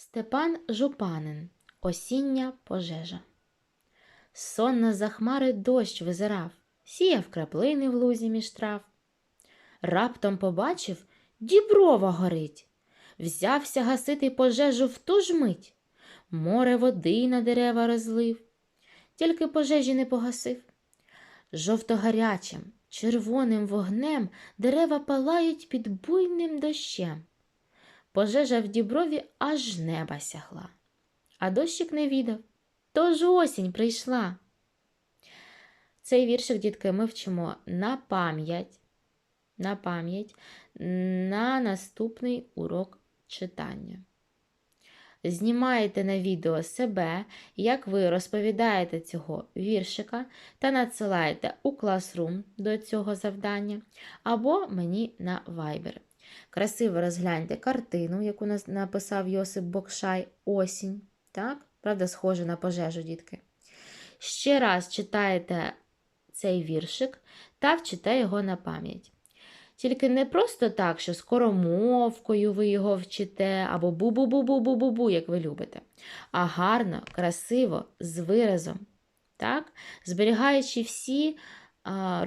Степан Жупанин. Осіння пожежа. Сонно за хмари дощ визирав, сіяв краплини в лузі між трав. Раптом побачив, діброва горить. Взявся гасити пожежу в ту ж мить. Море води на дерева розлив, тільки пожежі не погасив. Жовтогарячим, червоним вогнем дерева палають під буйним дощем. Пожежа в діброві аж неба сягла, а дощик не відав, тож осінь прийшла. Цей віршик, дітки, ми вчимо на пам'ять, на пам'ять на наступний урок читання. Знімаєте на відео себе, як ви розповідаєте цього віршика та надсилаєте у Classroom до цього завдання або мені на Viber. Красиво розгляньте картину, яку написав Йосип Бокшай Осінь. Так? Правда, схоже на пожежу, дітки. Ще раз читаєте цей віршик та вчите його на пам'ять. Тільки не просто так, що скоромовкою ви його вчите, або бу-бу-бу-бу-бу-бу-бу, як ви любите, а гарно, красиво, з виразом, так? зберігаючи всі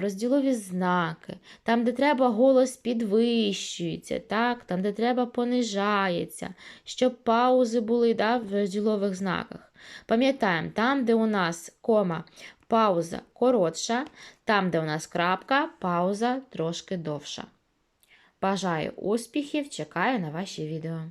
розділові знаки, там, де треба голос підвищується, так? там, де треба понижається, щоб паузи були да, в розділових знаках. Пам'ятаємо, там, де у нас кома, пауза коротша, там, де у нас крапка, пауза трошки довша. Бажаю успіхів, чекаю на ваші відео.